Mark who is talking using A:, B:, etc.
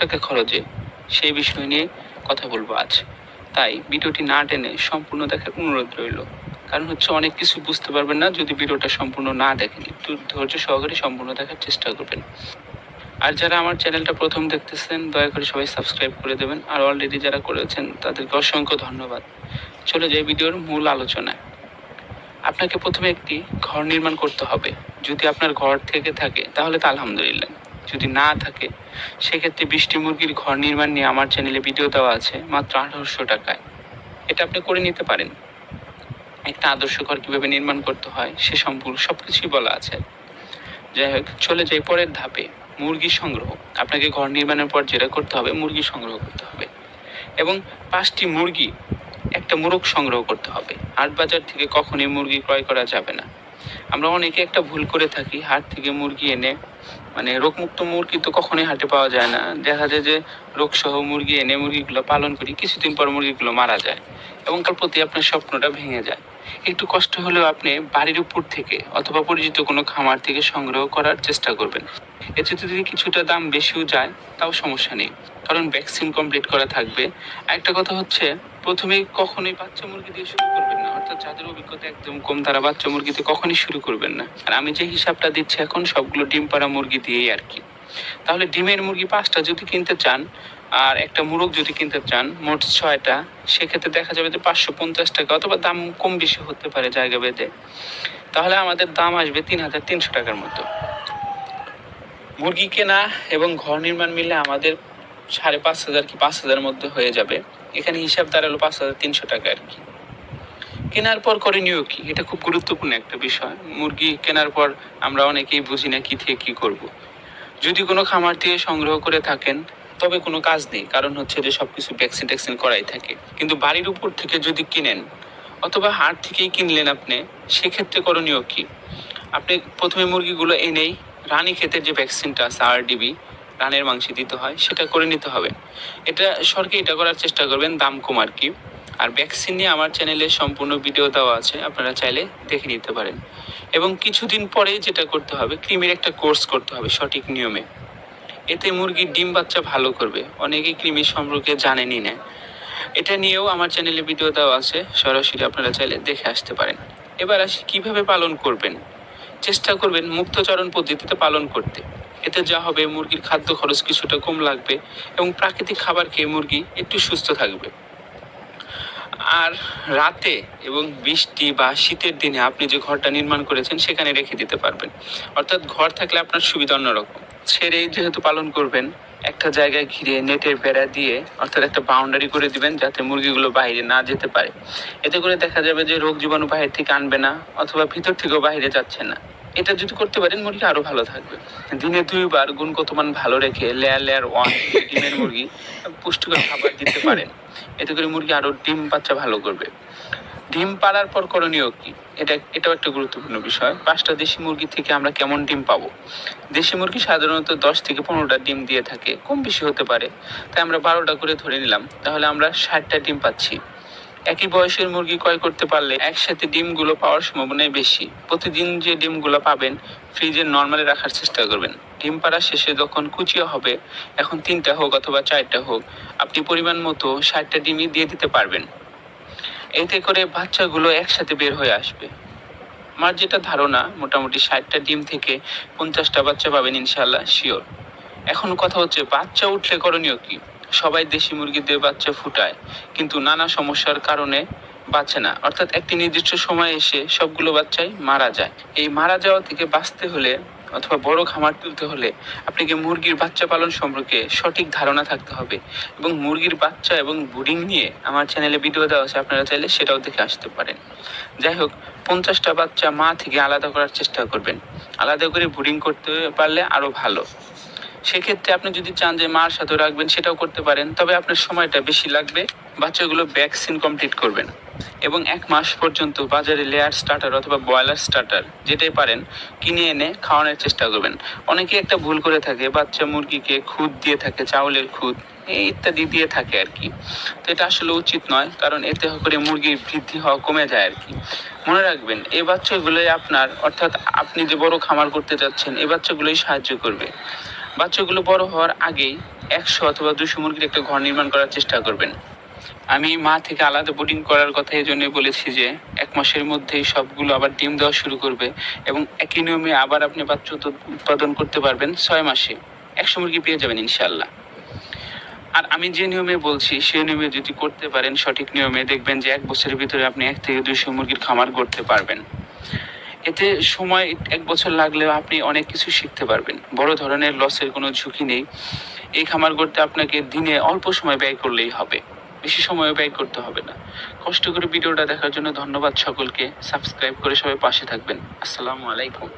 A: টাকা খরচে সেই বিষয় নিয়ে কথা বলব আজ। তাই ভিডিওটি না টেনে সম্পূর্ণ দেখার অনুরোধ রইল। কারণ হচ্ছে অনেক কিছু বুঝতে পারবেন না যদি ভিডিওটা সম্পূর্ণ না দেখেন। একটু ধৈর্য সহকারে সম্পূর্ণ দেখার চেষ্টা করবেন। আর যারা আমার চ্যানেলটা প্রথম দেখতেছেন, দয়া করে সবাই সাবস্ক্রাইব করে দেবেন। আর অলরেডি যারা করেছেন, তাদেরকে অসংখ্য ধন্যবাদ। চলে যাই ভিডিওর মূল আলোচনায়। আপনাকে প্রথমে একটি ঘর নির্মাণ করতে হবে। যদি আপনার ঘর থেকে থাকে, তাহলে তো আলহামদুলিল্লাহ। যদি না থাকে, সেক্ষেত্রে বৃষ্টি মুরগির ঘর নির্মাণ নিয়ে আমার চ্যানেলে ভিডিও দেওয়া আছে, মাত্র আঠারোশো টাকায়। এটা আপনি করে নিতে পারেন। একটা আদর্শ ঘর কীভাবে নির্মাণ করতে হয়, সে সম্পূর্ণ সব কিছুই বলা আছে। যাই হোক, চলে যাই পরের ধাপে, মুরগি সংগ্রহ। আপনাকে ঘর নির্মাণের পর যেটা করতে হবে, মুরগি সংগ্রহ করতে হবে। এবং পাঁচটি মুরগি একটা মুরগ সংগ্রহ করতে হবে। হাট বাজার থেকে কখনই মুরগি ক্রয় করা যাবে না। আমরা অনেকে একটা ভুল করে থাকি, হাট থেকে মুরগি এনে মানে রোগমুক্ত মুরগি তো কখনোই হাটে পাওয়া যায় না। দেখা যায় যে রোগসহ মুরগি, এনে মুরগিগুলো পালন করি, কিছুদিন পর মুরগিগুলো মারা যায় এবং তার প্রতি আপনার স্বপ্নটা ভেঙে যায়। একটু কষ্ট হলেও আপনি বাড়ির উপর থেকে অথবা পরিচিত কোনো খামার থেকে সংগ্রহ করার চেষ্টা করবেন। এতে যদি কিছুটা দাম বেশিও যায়, তাও সমস্যা নেই। কারণ ভ্যাকসিন কমপ্লিট করা থাকবে। আরেকটা কথা হচ্ছে প্রথমেই কখনোই বাচ্চা মুরগি দিয়ে শুরু করবেন অর্থাৎ যাদের অভিজ্ঞতা একদম কম, তারা বাচ্চা মুরগিতে কখনই শুরু করবেন না। আর আমি যে হিসাবটা দিচ্ছি এখন, সবগুলো ডিম পাড়া মুরগি দিয়েই আর কি। তাহলে ডিমের মুরগি পাঁচটা যদি কিনতে চান, আর একটা মুরগ যদি কিনতে চান, মোট ছয়টা, সেক্ষেত্রে দেখা যাবে যে পাঁচশো পঞ্চাশ টাকা অথবা দাম কম বেশি হতে পারে জায়গা ভেদে। তাহলে আমাদের দাম আসবে তিন হাজার তিনশো টাকার মতো। মুরগি কেনা এবং ঘর নির্মাণ মিলে আমাদের সাড়ে পাঁচ হাজার কি পাঁচ হাজার মধ্যে হয়ে যাবে। এখানে হিসাব দাঁড়াল পাঁচ হাজার তিনশো টাকা আর কি। কেনার পর করণীয় কি? এটা খুব গুরুত্বপূর্ণ একটা বিষয়। মুরগি কেনার পর আমরা অনেকেই বুঝি না কি থেকে কি করব। যদি কোনো খামার থেকে সংগ্রহ করে থাকেন, তবে কোনো কাজ নেই। কারণ হচ্ছে যে সবকিছু ভ্যাকসিন ট্যাকসিন করাই থাকে। কিন্তু বাড়ির উপর থেকে যদি কিনেন, অথবা হাট থেকেই কিনলেন আপনি, সেক্ষেত্রে করণীয় কি? আপনি প্রথমে মুরগিগুলো এনেই রানী ক্ষেতের যে ভ্যাকসিনটা আছে আরডিবি রানের মাংসে দিতে হয়, সেটা করে নিতে হবে। এটা সরকার এটা করার চেষ্টা করবেন, দাম কম আর কি। আর ভ্যাকসিন নিয়ে আমার চ্যানেলে সম্পূর্ণ ভিডিও দেওয়া আছে, আপনারা চাইলে দেখে নিতে পারেন। এবং কিছুদিন পরে যেটা করতে হবে ক্রিমের একটা কোর্স করতে হবে সঠিক নিয়মে। এতে মুরগির ডিম বাচ্চা ভালো করবে। অনেকেই কৃমি সম্পর্কে জানেনই না। এটা নিয়েও আমার চ্যানেলে ভিডিও দেওয়া আছে, সরাসরি আপনারা চাইলে দেখে আসতে পারেন। এবার আসি কীভাবে পালন করবেন। চেষ্টা করবেন মুক্তচরণ পদ্ধতিতে পালন করতে। এতে যা হবে, মুরগির খাদ্য খরচ কিছুটা কম লাগবে এবং প্রাকৃতিক খাবার খেয়ে মুরগি একটু সুস্থ থাকবে। আর রাতে এবং বৃষ্টি বা শীতের দিনে আপনি যে ঘরটা নির্মাণ করেছেন, সেখানে রেখে দিতে পারবেন। অর্থাৎ ঘর থাকলে আপনার সুবিধা অন্যরকম। ছেড়ে যেহেতু পালন করবেন, একটা জায়গায় ঘিরে নেটের বেড়া দিয়ে, অর্থাৎ একটা বাউন্ডারি করে দিবেন যাতে মুরগিগুলো বাইরে না যেতে পারে। এতে করে দেখা যাবে যে রোগ জীবাণু বাইরে থেকে আনবে না, অথবা ভিতর থেকেও বাইরে যাচ্ছে না। এটা যদি করতে পারেন মুরগি আরও ভালো থাকবে। দিনে দুইবার গুণগত মান ভালো রেখে লেয়ার লেয়ার ওয়ান ডিমের মুরগি পুষ্টিকর খাবার দিতে পারেন। এতে করে মুরগি আরও ডিম বাচ্চা ভালো করবে। ডিম পাড়ার পর করণীয় কি? এটা, এটাও একটা গুরুত্বপূর্ণ বিষয়। পাঁচটা দেশি মুরগি থেকে আমরা কেমন ডিম পাবো? দেশি মুরগি সাধারণত দশ থেকে পনেরোটা ডিম দিয়ে থাকে। কম বেশি হতে পারে। তাই আমরা বারোটা করে ধরে নিলাম। তাহলে আমরা ষাটটা ডিম পাচ্ছি। একই বয়সের মুরগি ক্রয় করতে পারলে একসাথে ডিমগুলো পাওয়ার সম্ভাবনাই বেশি। প্রতিদিন যে ডিমগুলো পাবেন, ফ্রিজে নর্মালে রাখার চেষ্টা করবেন। ডিম পাড়া শেষে যখন কুচিয়া হবে, এখন তিনটা হোক অথবা চারটা হোক, আপনি পরিমাণ মতো ষাটটা ডিমই দিয়ে দিতে পারবেন। এতে করে বাচ্চাগুলো একসাথে বের হয়ে আসবে। আমার যেটা ধারণা, মোটামুটি ষাটটা ডিম থেকে পঞ্চাশটা বাচ্চা পাবেন ইনশাল্লাহ শিওর। এখন কথা হচ্ছে, বাচ্চা উঠলে করণীয় কি? সবাই দেশি মুরগিদের বাচ্চা ফুটায়, কিন্তু নানা সমস্যার কারণে বাঁচে না। অর্থাৎ একটি নির্দিষ্ট সময় এসে সবগুলো বাচ্চাই মারা যায়। এই মারা যাওয়া থেকে বাঁচতে হলে অথবা বড় খামার তুলতে হলে আপনাকে মুরগির বাচ্চা পালন সম্পর্কে সঠিক ধারণা থাকতে হবে এবং মুরগির বাচ্চা এবং বুডিং নিয়ে আমার চ্যানেলে ভিডিও দেওয়া আছে, আপনারা চাইলে সেটাও দেখে আসতে পারেন। যাই হোক, পঞ্চাশটা বাচ্চা মা থেকে আলাদা করার চেষ্টা করবেন। আলাদা করে বুডিং করতে পারলে আরও ভালো। সেক্ষেত্রে আপনি যদি চান যে মার সাথে রাখবেন, সেটাও করতে পারেন। তবে আপনার সময়টা বেশি লাগবে। বাচ্চাগুলো ভ্যাকসিন কমপ্লিট করবেন। এবং এক মাস পর্যন্ত বাজারে লেয়ার স্টার্টার অথবা ব্রয়লার স্টার্টার যেটাই পারেন, কিনে এনে খাওয়ানোর চেষ্টা করবেন। অনেকে একটা ভুল করে থাকে। বাচ্চা মুরগিকে খুদ দিয়ে থাকে, চাউলের খুদ, এই ইত্যাদি দিয়ে থাকে আর কি। তো এটা আসলে উচিত নয়, কারণ এতে করে মুরগির বৃদ্ধি হওয়া কমে যায় আর কি। মনে রাখবেন, এই বাচ্চাগুলোই আপনার, অর্থাৎ আপনি যে বড় খামার করতে যাচ্ছেন, এই বাচ্চাগুলোই সাহায্য করবে। বাচ্চাগুলো বড় হওয়ার আগেই একশো অথবা দুশো মুরগির একটা ঘর নির্মাণ করার চেষ্টা করবেন। আমি মা থেকে আলাদা বোর্ডিং করার কথা এই জন্য বলেছি যে, এক মাসের মধ্যেই সবগুলো আবার ডিম দেওয়া শুরু করবে এবং একই নিয়মে আবার আপনি বাচ্চা উৎ- উৎপাদন করতে পারবেন ছয় মাসে। একশো মুরগি পেয়ে যাবেন ইনশাল্লাহ আর আমি যে নিয়মে বলছি সেই নিয়মে যদি করতে পারেন সঠিক নিয়মে দেখবেন যে এক বছরের ভিতরে আপনি এক থেকে দুইশো মুরগির খামার করতে পারবেন। এতে সময় এক বছর লাগলেও আপনি অনেক কিছু শিখতে পারবেন। বড় ধরনের লসের কোনো ঝুঁকি নেই। এই খামার করতে আপনাকে দিনে অল্প সময় ব্যয় করলেই হবে। বেশি সময় ব্যয় করতে হবে না। কষ্ট করে ভিডিওটা দেখার জন্য ধন্যবাদ সকলকে। সাবস্ক্রাইব করে সবাই পাশে থাকবেন। আসসালামু আলাইকুম।